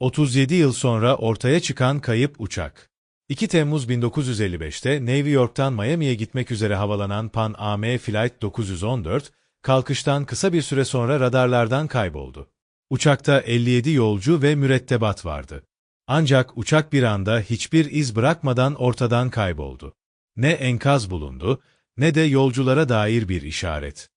37 yıl sonra ortaya çıkan kayıp uçak. 2 Temmuz 1955'te New York'tan Miami'ye gitmek üzere havalanan Pan Am Flight 914, kalkıştan kısa bir süre sonra radarlardan kayboldu. Uçakta 57 yolcu ve mürettebat vardı. Ancak uçak bir anda hiçbir iz bırakmadan ortadan kayboldu. Ne enkaz bulundu, ne de yolculara dair bir işaret.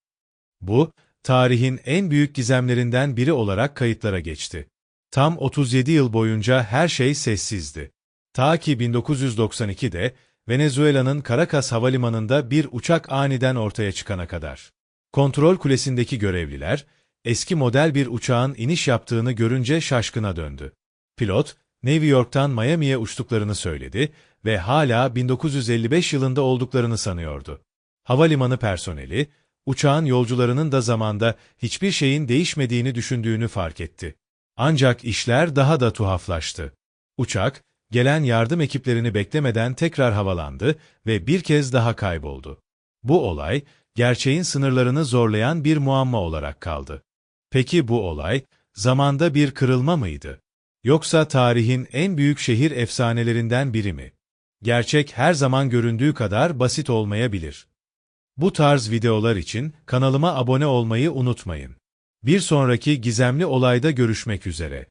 Bu, tarihin en büyük gizemlerinden biri olarak kayıtlara geçti. Tam 37 yıl boyunca her şey sessizdi. Ta ki 1992'de Venezuela'nın Caracas havalimanında bir uçak aniden ortaya çıkana kadar. Kontrol kulesindeki görevliler, eski model bir uçağın iniş yaptığını görünce şaşkına döndü. Pilot, New York'tan Miami'ye uçtuklarını söyledi ve hala 1955 yılında olduklarını sanıyordu. Havalimanı personeli, uçağın yolcularının da zamanda hiçbir şeyin değişmediğini düşündüğünü fark etti. Ancak işler daha da tuhaflaştı. Uçak, gelen yardım ekiplerini beklemeden tekrar havalandı ve bir kez daha kayboldu. Bu olay, gerçeğin sınırlarını zorlayan bir muamma olarak kaldı. Peki bu olay, zamanda bir kırılma mıydı? Yoksa tarihin en büyük şehir efsanelerinden biri mi? Gerçek her zaman göründüğü kadar basit olmayabilir. Bu tarz videolar için kanalıma abone olmayı unutmayın. Bir sonraki gizemli olayda görüşmek üzere.